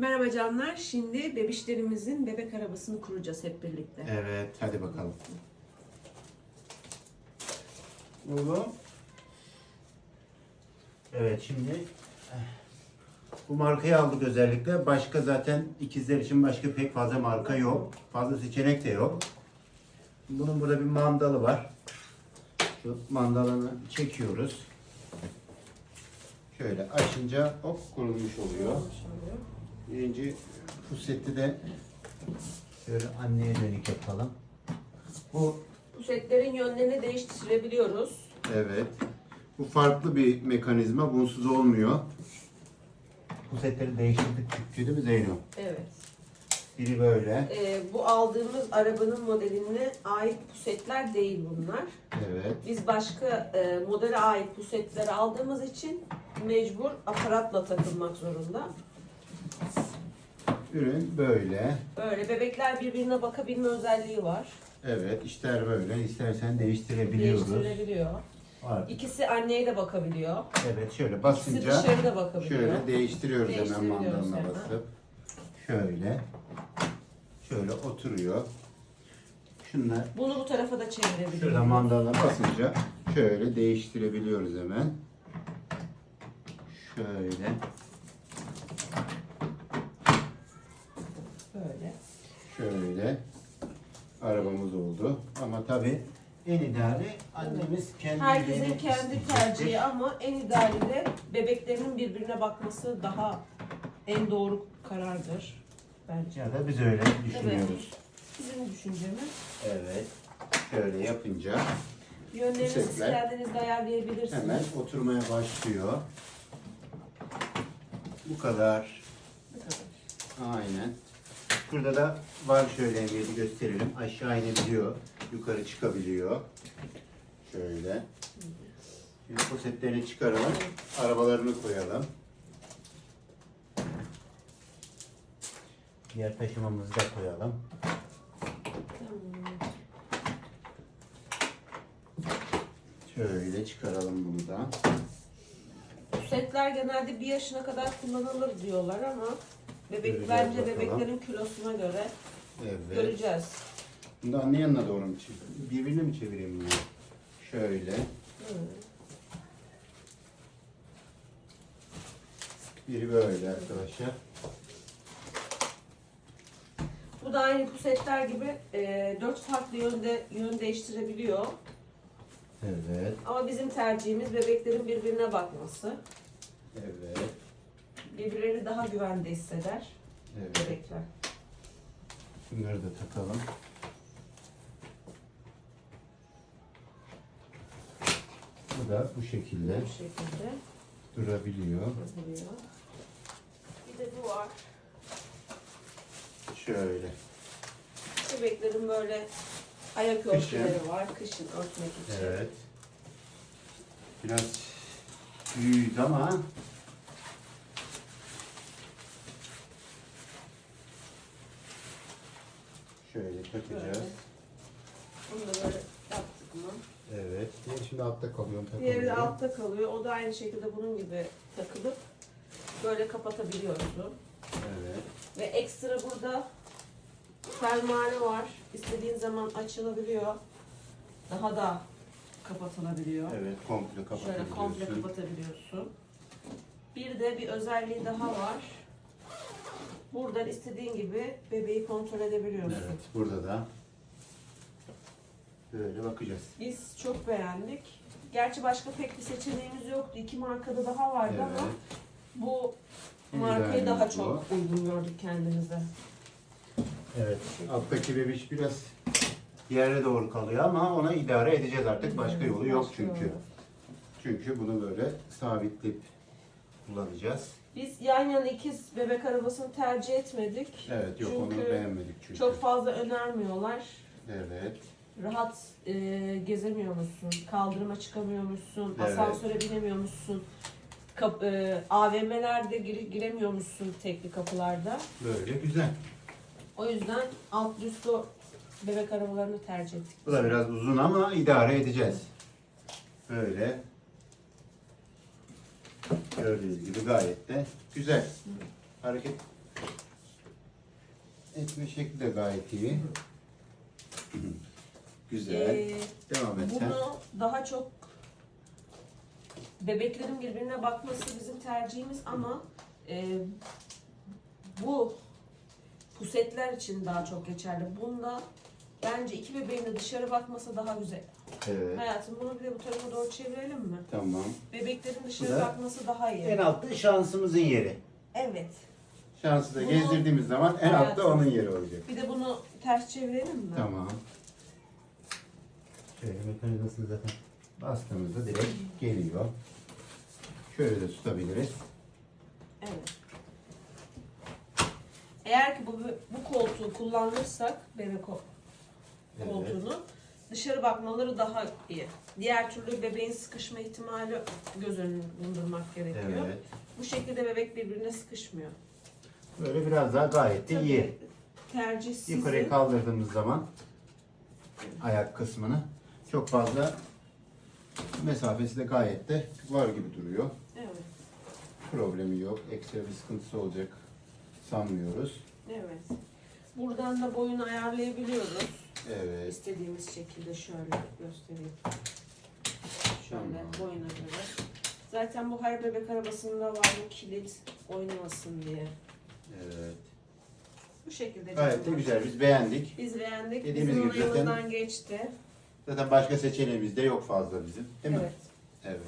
Merhaba canlar. Şimdi bebişlerimizin bebek arabasını kuracağız hep birlikte. Evet, hadi bakalım. Oğlum. Evet, şimdi eh, bu markayı aldık özellikle. Başka zaten ikizler için başka pek fazla marka yok. Fazla seçenek de yok. Bunun burada bir mandalı var. Şu mandalını çekiyoruz. Şöyle açınca hop kurulmuş oluyor. Birinci puseti de şöyle anneye dönük yapalım. Bu Bu setlerin yönlerini değiştirebiliyoruz. evet. Bu farklı bir mekanizma. Bunsuz olmuyor. Pusetleri değiştirdik çünkü değil mi Zeyno? Evet. Biri böyle. Ee, bu aldığımız arabanın modeline ait pusetler değil bunlar. Evet. Biz başka e, modele ait pusetleri aldığımız için mecbur aparatla takılmak zorunda. Ürün böyle. Böyle bebekler birbirine bakabilme özelliği var. Evet. işler böyle. İstersen değiştirebiliyoruz. Değiştirilebiliyor. Var. İkisi anneye de bakabiliyor. Evet şöyle İkisi basınca dışarıda bakabiliyor. şöyle değiştiriyoruz hemen Değiştirebiliyoruz mandalına hemen. basıp. Şöyle. Şöyle oturuyor. Şunlar Bunu bu tarafa da çevirebiliyoruz. Şurada mandalına basınca şöyle değiştirebiliyoruz hemen. Şöyle, Ama tabii en ideali annemiz kendi Herkesin kendi isteyecektir. tercihi ama en ideali de bebeklerinin birbirine bakması daha en doğru karardır bence. Ya da biz öyle düşünüyoruz. Bizim düşüncemiz. Evet. Şöyle yapınca Yönlerinizi siz kendiniz de ayarlayabilirsiniz. hemen oturmaya başlıyor. Bu kadar. Bu kadar. Aynen. Burada da var şöyle emniyeti gösterelim. Aşağı inebiliyor. Yukarı çıkabiliyor. Şöyle. Şimdi posetlerini çıkaralım. Arabalarını koyalım. Diğer taşımamızı da koyalım. Şöyle çıkaralım bunu da. Setler genelde bir yaşına kadar kullanılır diyorlar ama bebek Göreceğiz bence bakalım. bebeklerin kilosuna göre Evet. göreceğiz. Bunu da anne yanına doğru mu çevireyim? Birbirine mi çevireyim bunu? Şöyle. Biri böyle arkadaşlar. Bu da aynı pusetler gibi e, dört farklı yönde yön değiştirebiliyor. Evet. Ama bizim tercihimiz bebeklerin birbirine bakması. Evet. Birbirlerini daha güvende hisseder Evet. bebekler. Bunları da takalım. Bu da bu şekilde Bu şekilde durabiliyor. yapılıyor. Bir de bu var. Şöyle. Bebeklerin böyle ayak Kışın. örtüleri var. Kışın örtmek için. Evet. Biraz büyüdü ama şöyle takacağız. Bunu da böyle Evet. Diğeri şimdi altta kalıyor. Diğeri de altta kalıyor. O da aynı şekilde bunun gibi takılıp böyle kapatabiliyorsun. Evet. Ve ekstra burada fermuarı var. İstediğin zaman açılabiliyor. Daha da kapatılabiliyor. Evet. Komple Şöyle kapatabiliyorsun. komple kapatabiliyorsun. Bir de bir özelliği daha var. Buradan istediğin gibi bebeği kontrol edebiliyorsun. Evet. Burada da böyle bakacağız. Biz çok beğendik. Gerçi başka pek bir seçeneğimiz yoktu. İki markada daha vardı ama Evet. bu En markayı idealimiz daha bu. çok uygun gördük kendimize. Evet. Alttaki bebiş biraz yere doğru kalıyor ama ona idare edeceğiz artık. Başka yolu yok Başka çünkü. yolu. Çünkü bunu böyle sabitleyip kullanacağız. Biz yan yana ikiz bebek arabasını tercih etmedik. Evet yok onu Çünkü beğenmedik çünkü. Çok fazla önermiyorlar. Evet. Rahat e, gezemiyormuşsun, kaldırıma çıkamıyormuşsun, Evet. asansöre binemiyormuşsun. Kap, e, AVM'lerde gire, giremiyormuşsun tekli kapılarda. Böyle güzel. O yüzden alt üstlü bebek arabalarını tercih ettik. Bu da biraz uzun ama idare edeceğiz. Böyle. Gördüğünüz gibi gayet de güzel. Hareket Etme şekli de gayet iyi. Güzel. Ee, Devam et sen. Bunu daha çok bebeklerin birbirine bakması bizim tercihimiz ama e, bu pusetler için daha çok geçerli. Bunda bence iki bebeğin de dışarı bakması daha güzel. Evet. Hayatım bunu bir de bu tarafa doğru çevirelim mi? Tamam. Bebeklerin dışarı da bakması daha iyi. En altta şansımızın yeri. Evet. Şansı da Bunu- gezdirdiğimiz zaman en altta Hayatım. onun yeri olacak. Bir de bunu ters çevirelim mi? Tamam. Şöyle mekanizmasını zaten bastığımızda direkt geliyor. Şöyle de tutabiliriz. Evet. Eğer ki bu, bu koltuğu kullanırsak bebek ko- Evet. koltuğunu dışarı bakmaları daha iyi. Diğer türlü bebeğin sıkışma ihtimali göz önünde bulundurmak gerekiyor. Evet. Bu şekilde bebek birbirine sıkışmıyor. Böyle biraz daha gayet de iyi. Tercih sizin. Yukarıya kaldırdığımız zaman ayak kısmını çok fazla mesafesi de gayet de var gibi duruyor. Evet. Problemi yok. Ekstra bir sıkıntısı olacak sanmıyoruz. Evet. Buradan da boyunu ayarlayabiliyoruz. Evet. İstediğimiz şekilde şöyle göstereyim. Şöyle Tamam. boyuna göre. Zaten bu her bebek arabasında var bu kilit oynamasın diye. Evet. Bu şekilde. Gayet de güzel. Biz beğendik. Biz beğendik. Dediğimiz Bizim gibi zaten- geçti. Zaten başka seçeneğimiz de yok fazla bizim. Değil mi? Evet. Evet.